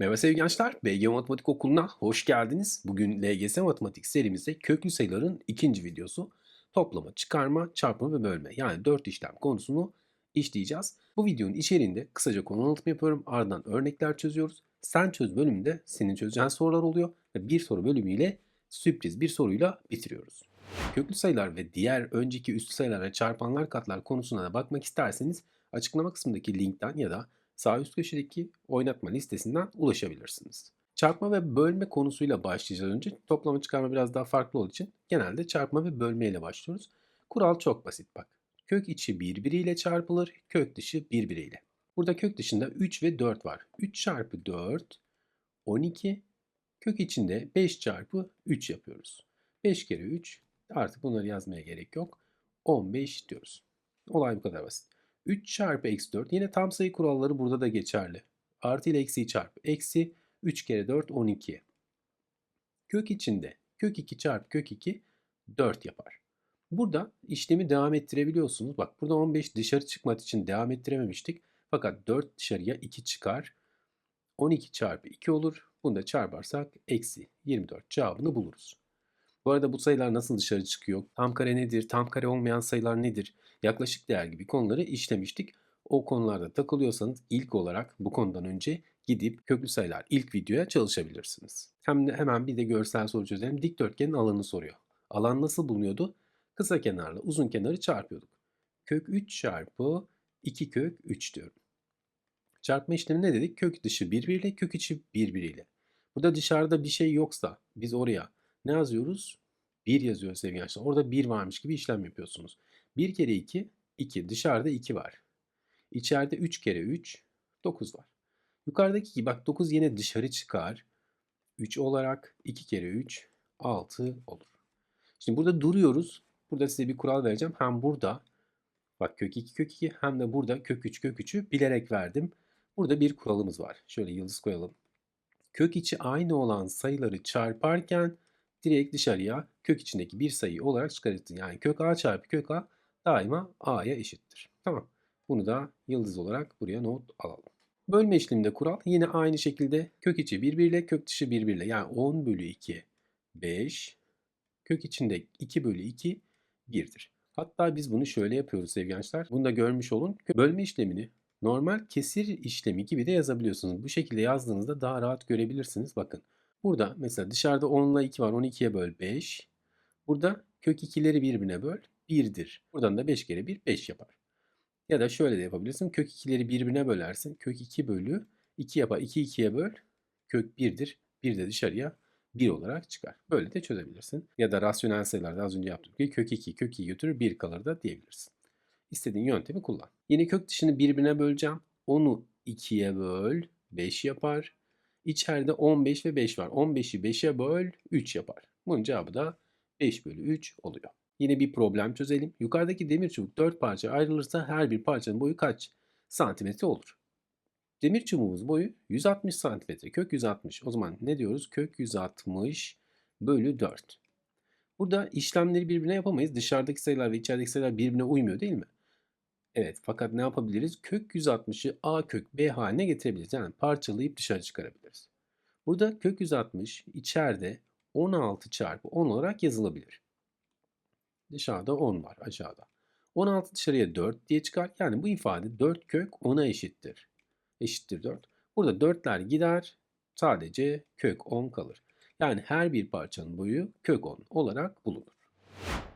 Merhaba sevgili gençler, BG Matematik Okulu'na hoş geldiniz. Bugün LGS Matematik serimizde köklü sayıların ikinci videosu. Toplama, çıkarma, çarpma ve bölme yani 4 işlem konusunu işleyeceğiz. Bu videonun içeriğinde kısaca konu anlatımı yapıyorum. Ardından örnekler çözüyoruz. Sen çöz bölümünde senin çözeceğin sorular oluyor. Ve bir soru bölümüyle sürpriz bir soruyla bitiriyoruz. Köklü sayılar ve diğer önceki üstü sayılara çarpanlar katlar konusuna da bakmak isterseniz açıklama kısmındaki linkten ya da sağ üst köşedeki oynatma listesinden ulaşabilirsiniz. Çarpma ve bölme konusuyla başlayacağız önce. Toplama çıkarma biraz daha farklı olduğu için genelde çarpma ve bölme ile başlıyoruz. Kural çok basit bak. Kök içi birbiriyle çarpılır, kök dışı birbiriyle. Burada kök dışında 3 ve 4 var. 3 çarpı 4, 12. Kök içinde 5 çarpı 3 yapıyoruz. 5 kere 3, artık bunları yazmaya gerek yok. 15 diyoruz. Olay bu kadar basit. 3 çarpı eksi 4 yine tam sayı kuralları burada da geçerli. Artı ile eksiyi çarp. Eksi 3 kere 4 12. Kök içinde kök 2 çarpı kök 2 4 yapar. Burada işlemi devam ettirebiliyorsunuz. Bak burada 15 dışarı çıkmak için devam ettirememiştik. Fakat 4 dışarıya 2 çıkar. 12 çarpı 2 olur. Bunu da çarparsak eksi 24 cevabını buluruz. Bu arada bu sayılar nasıl dışarı çıkıyor? Tam kare nedir? Tam kare olmayan sayılar nedir? Yaklaşık değer gibi konuları işlemiştik. O konularda takılıyorsanız ilk olarak bu konudan önce gidip köklü sayılar ilk videoya çalışabilirsiniz. Hem de hemen bir de görsel soru çözelim. Dikdörtgenin alanını soruyor. Alan nasıl bulunuyordu? Kısa kenarla uzun kenarı çarpıyorduk. Kök 3 çarpı 2 kök 3 diyorum. Çarpma işlemi ne dedik? Kök dışı birbiriyle, kök içi birbiriyle. Burada dışarıda bir şey yoksa biz oraya ne yazıyoruz? 1 yazıyor sevgili gençler. Orada 1 varmış gibi işlem yapıyorsunuz. 1 kere 2, 2. Dışarıda 2 var. İçeride 3 kere 3, 9 var. Yukarıdaki gibi bak 9 yine dışarı çıkar. 3 olarak 2 kere 3, 6 olur. Şimdi burada duruyoruz. Burada size bir kural vereceğim. Hem burada bak kök 2 kök 2 hem de burada kök 3 kök 3'ü bilerek verdim. Burada bir kuralımız var. Şöyle yıldız koyalım. Kök içi aynı olan sayıları çarparken direkt dışarıya kök içindeki bir sayı olarak çıkarırsın. Yani kök a çarpı kök a daima a'ya eşittir. Tamam. Bunu da yıldız olarak buraya not alalım. Bölme işleminde kural yine aynı şekilde kök içi birbiriyle kök dışı birbiriyle. Yani 10 bölü 2 5 kök içinde 2 bölü 2 1'dir. Hatta biz bunu şöyle yapıyoruz sevgili gençler. Bunu da görmüş olun. Bölme işlemini normal kesir işlemi gibi de yazabiliyorsunuz. Bu şekilde yazdığınızda daha rahat görebilirsiniz. Bakın burada mesela dışarıda 10 ile 2 var. 12'ye böl 5. Burada kök 2'leri birbirine böl 1'dir. Buradan da 5 kere 1 5 yapar. Ya da şöyle de yapabilirsin. Kök 2'leri birbirine bölersin. Kök 2 bölü 2 yapar. 2 2'ye böl. Kök 1'dir. 1 de dışarıya 1 olarak çıkar. Böyle de çözebilirsin. Ya da rasyonel sayılarda az önce yaptığım gibi kök 2 kök 2 götürür 1 kalır da diyebilirsin. İstediğin yöntemi kullan. Yine kök dışını birbirine böleceğim. 10'u 2'ye böl 5 yapar. İçeride 15 ve 5 var. 15'i 5'e böl 3 yapar. Bunun cevabı da 5 bölü 3 oluyor. Yine bir problem çözelim. Yukarıdaki demir çubuk 4 parça ayrılırsa her bir parçanın boyu kaç santimetre olur? Demir çubuğumuz boyu 160 santimetre. Kök 160. O zaman ne diyoruz? Kök 160 bölü 4. Burada işlemleri birbirine yapamayız. Dışarıdaki sayılar ve içerideki sayılar birbirine uymuyor değil mi? Evet fakat ne yapabiliriz? Kök 160'ı a kök b haline getirebiliriz. Yani parçalayıp dışarı çıkarabiliriz. Burada kök 160 içeride 16 çarpı 10 olarak yazılabilir. Dışarıda 10 var aşağıda. 16 dışarıya 4 diye çıkar. Yani bu ifade 4 kök 10'a eşittir. Eşittir 4. Burada 4'ler gider. Sadece kök 10 kalır. Yani her bir parçanın boyu kök 10 olarak bulunur.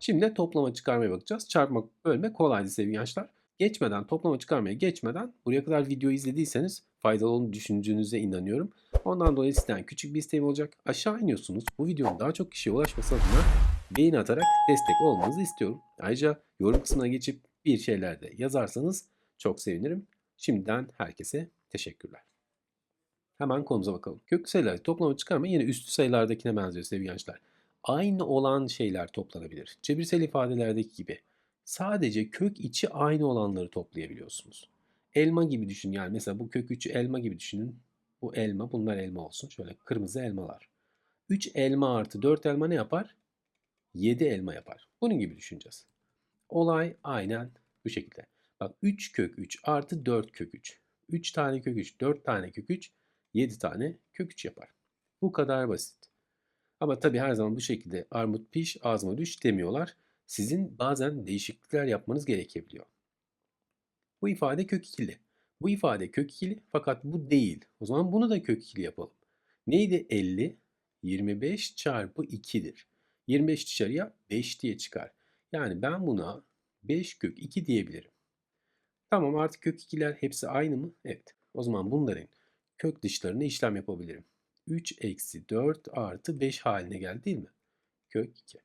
Şimdi toplama çıkarmaya bakacağız. Çarpma bölme kolaydı sevgili gençler. Geçmeden toplama çıkarmaya geçmeden buraya kadar video izlediyseniz faydalı olduğunu düşündüğünüze inanıyorum. Ondan dolayı sizden küçük bir isteğim olacak. Aşağı iniyorsunuz. Bu videonun daha çok kişiye ulaşması adına beğen atarak destek olmanızı istiyorum. Ayrıca yorum kısmına geçip bir şeyler de yazarsanız çok sevinirim. Şimdiden herkese teşekkürler. Hemen konumuza bakalım. Köklü sayıları toplama çıkarma yine üstü sayılardakine benziyor sevgili gençler. Aynı olan şeyler toplanabilir. Cebirsel ifadelerdeki gibi. Sadece kök içi aynı olanları toplayabiliyorsunuz. Elma gibi düşün yani mesela bu kök 3'ü elma gibi düşünün. Bu elma bunlar elma olsun. Şöyle kırmızı elmalar. 3 elma artı 4 elma ne yapar? 7 elma yapar. Bunun gibi düşüneceğiz. Olay aynen bu şekilde. Bak 3 kök 3 artı 4 kök 3. 3 tane kök 3, 4 tane kök 3, 7 tane kök 3 yapar. Bu kadar basit. Ama tabii her zaman bu şekilde armut piş ağzıma düş demiyorlar. Sizin bazen değişiklikler yapmanız gerekebiliyor. Bu ifade kök ikili. Bu ifade kök ikili fakat bu değil. O zaman bunu da kök ikili yapalım. Neydi 50? 25 çarpı 2'dir. 25 dışarıya 5 diye çıkar. Yani ben buna 5 kök 2 diyebilirim. Tamam artık kök ikiler hepsi aynı mı? Evet. O zaman bunların kök dışlarına işlem yapabilirim. 3 eksi 4 artı 5 haline geldi değil mi? Kök 2.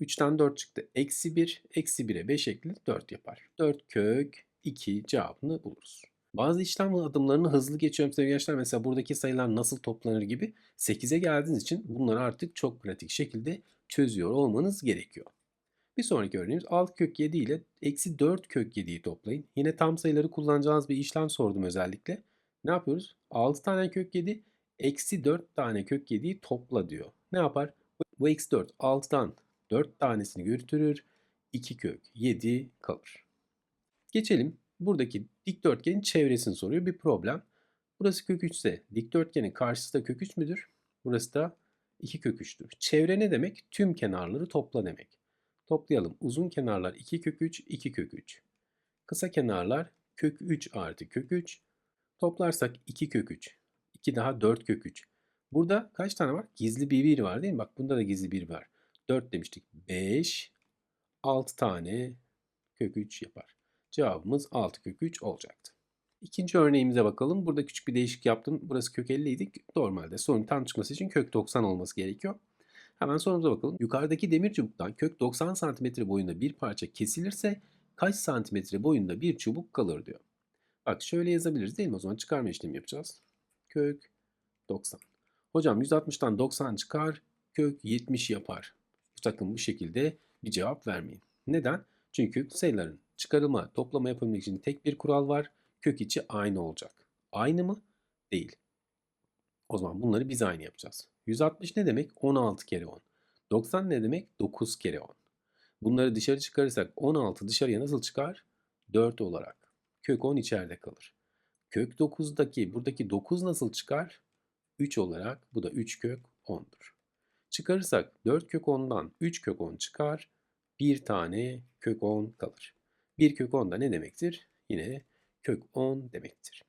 3'ten 4 çıktı. Eksi 1. Eksi 1'e 5 ekle 4 yapar. 4 kök 2 cevabını buluruz. Bazı işlem adımlarını hızlı geçiyorum sevgili gençler. Mesela buradaki sayılar nasıl toplanır gibi 8'e geldiğiniz için bunları artık çok pratik şekilde çözüyor olmanız gerekiyor. Bir sonraki örneğimiz 6 kök 7 ile eksi 4 kök 7'yi toplayın. Yine tam sayıları kullanacağınız bir işlem sordum özellikle. Ne yapıyoruz? 6 tane kök 7 eksi 4 tane kök 7'yi topla diyor. Ne yapar? Bu eksi 4 6'dan 4 tanesini götürür. 2 kök 7 kalır. Geçelim. Buradaki dikdörtgenin çevresini soruyor. Bir problem. Burası kök 3 ise dikdörtgenin karşısı da kök 3 müdür? Burası da 2 kök 3'tür. Çevre ne demek? Tüm kenarları topla demek. Toplayalım. Uzun kenarlar 2 kök 3, 2 kök 3. Kısa kenarlar kök 3 artı kök 3. Toplarsak 2 kök 3. 2 daha 4 kök 3. Burada kaç tane var? Gizli bir 1 var değil mi? Bak bunda da gizli 1 var. 4 demiştik. 5, 6 tane kök 3 yapar. Cevabımız 6 kök 3 olacaktı. İkinci örneğimize bakalım. Burada küçük bir değişik yaptım. Burası kök 50 idi. Normalde sorunun tam çıkması için kök 90 olması gerekiyor. Hemen sorumuza bakalım. Yukarıdaki demir çubuktan kök 90 cm boyunda bir parça kesilirse kaç santimetre boyunda bir çubuk kalır diyor. Bak şöyle yazabiliriz değil mi? O zaman çıkarma işlemi yapacağız. Kök 90. Hocam 160'tan 90 çıkar. Kök 70 yapar. Sakın bu şekilde bir cevap vermeyin. Neden? Çünkü sayıların çıkarılma, toplama yapabilmek için tek bir kural var. Kök içi aynı olacak. Aynı mı? Değil. O zaman bunları biz aynı yapacağız. 160 ne demek? 16 kere 10. 90 ne demek? 9 kere 10. Bunları dışarı çıkarırsak 16 dışarıya nasıl çıkar? 4 olarak. Kök 10 içeride kalır. Kök 9'daki buradaki 9 nasıl çıkar? 3 olarak bu da 3 kök 10'dur. Çıkarırsak 4 kök 10'dan 3 kök 10 çıkar. Bir tane kök 10 kalır. 1 kök 10 da ne demektir? Yine kök 10 demektir.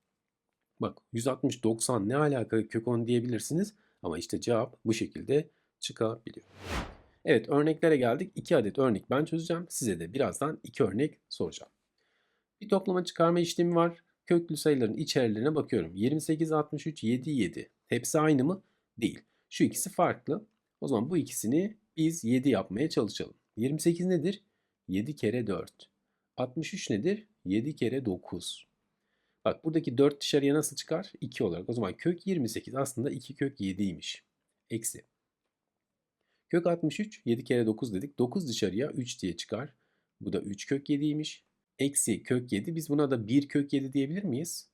Bak 160 90 ne alaka kök 10 diyebilirsiniz ama işte cevap bu şekilde çıkabiliyor. Evet örneklere geldik. 2 adet örnek ben çözeceğim. Size de birazdan 2 örnek soracağım. Bir toplama çıkarma işlemi var. Köklü sayıların içerilerine bakıyorum. 28, 63, 7, 7. Hepsi aynı mı? Değil. Şu ikisi farklı. O zaman bu ikisini biz 7 yapmaya çalışalım. 28 nedir? 7 kere 4. 63 nedir? 7 kere 9. Bak buradaki 4 dışarıya nasıl çıkar? 2 olarak. O zaman kök 28 aslında 2 kök 7'ymiş. Eksi. Kök 63 7 kere 9 dedik. 9 dışarıya 3 diye çıkar. Bu da 3 kök 7'ymiş. Eksi kök 7 biz buna da 1 kök 7 diyebilir miyiz?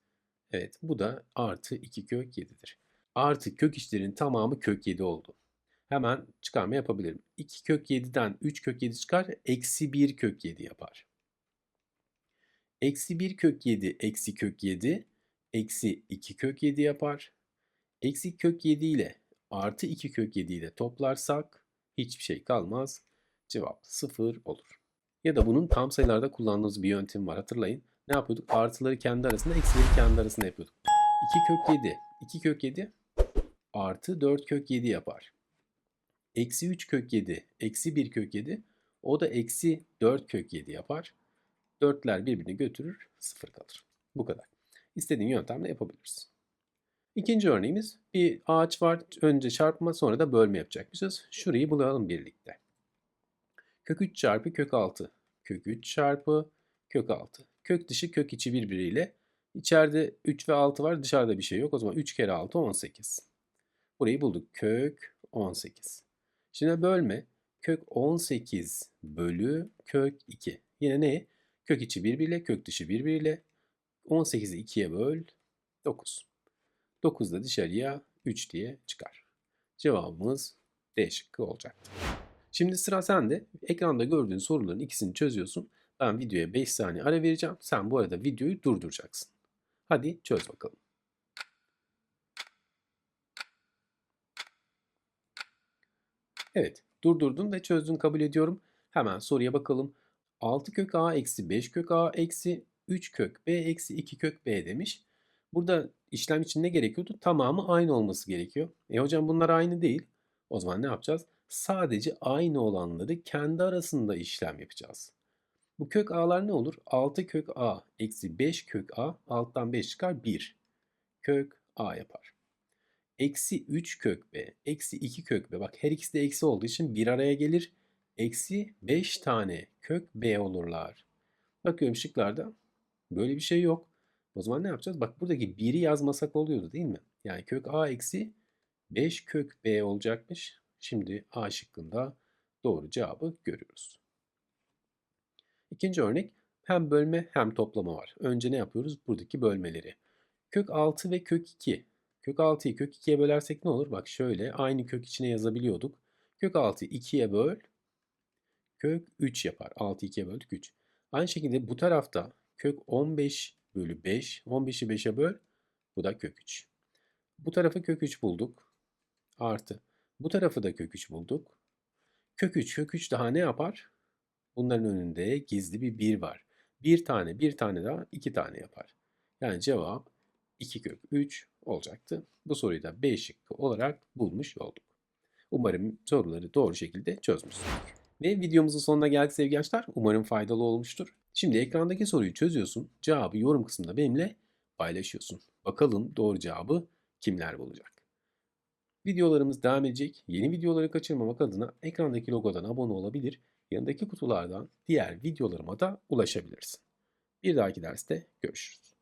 Evet bu da artı 2 kök 7'dir. Artı kök işlerin tamamı kök 7 oldu. Hemen çıkarma yapabilirim. 2 kök 7'den 3 kök 7 çıkar. Eksi 1 kök 7 yapar. Eksi 1 kök 7 eksi kök 7 eksi 2 kök 7 yapar. Eksi kök 7 ile artı 2 kök 7 ile toplarsak hiçbir şey kalmaz. Cevap 0 olur. Ya da bunun tam sayılarda kullandığımız bir yöntem var hatırlayın. Ne yapıyorduk? Artıları kendi arasında, eksileri kendi arasında yapıyorduk. 2 kök 7, 2 kök 7 artı 4 kök 7 yapar. Eksi 3 kök 7, eksi 1 kök 7 o da eksi 4 kök 7 yapar. Dörtler birbirini götürür, sıfır kalır. Bu kadar. İstediğin yöntemle yapabiliriz. İkinci örneğimiz bir ağaç var. Önce çarpma sonra da bölme yapacakmışız. Şurayı bulalım birlikte. Kök 3 çarpı kök 6. Kök 3 çarpı kök 6. Kök dışı kök içi birbiriyle. İçeride 3 ve 6 var dışarıda bir şey yok. O zaman 3 kere 6 18. Burayı bulduk. Kök 18. Şimdi bölme. Kök 18 bölü kök 2. Yine ne? Kök içi birbiriyle, kök dışı birbiriyle. 18'i 2'ye böl 9. 9 da dışarıya 3 diye çıkar. Cevabımız D şıkkı olacaktır. Şimdi sıra sende. Ekranda gördüğün soruların ikisini çözüyorsun. Ben videoya 5 saniye ara vereceğim. Sen bu arada videoyu durduracaksın. Hadi çöz bakalım. Evet, durdurdun ve çözdün kabul ediyorum. Hemen soruya bakalım. 6 kök a eksi 5 kök a eksi 3 kök b eksi 2 kök b demiş. Burada işlem için ne gerekiyordu? Tamamı aynı olması gerekiyor. E hocam bunlar aynı değil. O zaman ne yapacağız? Sadece aynı olanları kendi arasında işlem yapacağız. Bu kök a'lar ne olur? 6 kök a eksi 5 kök a alttan 5 çıkar 1. Kök a yapar. Eksi 3 kök b eksi 2 kök b. Bak her ikisi de eksi olduğu için bir araya gelir. Eksi 5 tane kök b olurlar. Bakıyorum şıklarda böyle bir şey yok. O zaman ne yapacağız? Bak buradaki 1'i yazmasak oluyordu değil mi? Yani kök a eksi 5 kök b olacakmış. Şimdi a şıkkında doğru cevabı görüyoruz. İkinci örnek hem bölme hem toplama var. Önce ne yapıyoruz? Buradaki bölmeleri. Kök 6 ve kök 2. Kök 6'yı kök 2'ye bölersek ne olur? Bak şöyle aynı kök içine yazabiliyorduk. Kök 6'yı 2'ye böl. Kök 3 yapar. 6'yı 2'ye böldük 3. Aynı şekilde bu tarafta kök 15 bölü 5. 15'i 5'e böl. Bu da kök 3. Bu tarafa kök 3 bulduk. Artı. Bu tarafı da kök 3 bulduk. Kök 3, kök 3 daha ne yapar? Bunların önünde gizli bir 1 var. Bir tane, bir tane daha iki tane yapar. Yani cevap 2 kök 3 olacaktı. Bu soruyu da B şıkkı olarak bulmuş olduk. Umarım soruları doğru şekilde çözmüşsünüzdür. Ve videomuzun sonuna geldik sevgili gençler. Umarım faydalı olmuştur. Şimdi ekrandaki soruyu çözüyorsun. Cevabı yorum kısmında benimle paylaşıyorsun. Bakalım doğru cevabı kimler bulacak. Videolarımız devam edecek. Yeni videoları kaçırmamak adına ekrandaki logodan abone olabilir. Yanındaki kutulardan diğer videolarıma da ulaşabilirsin. Bir dahaki derste görüşürüz.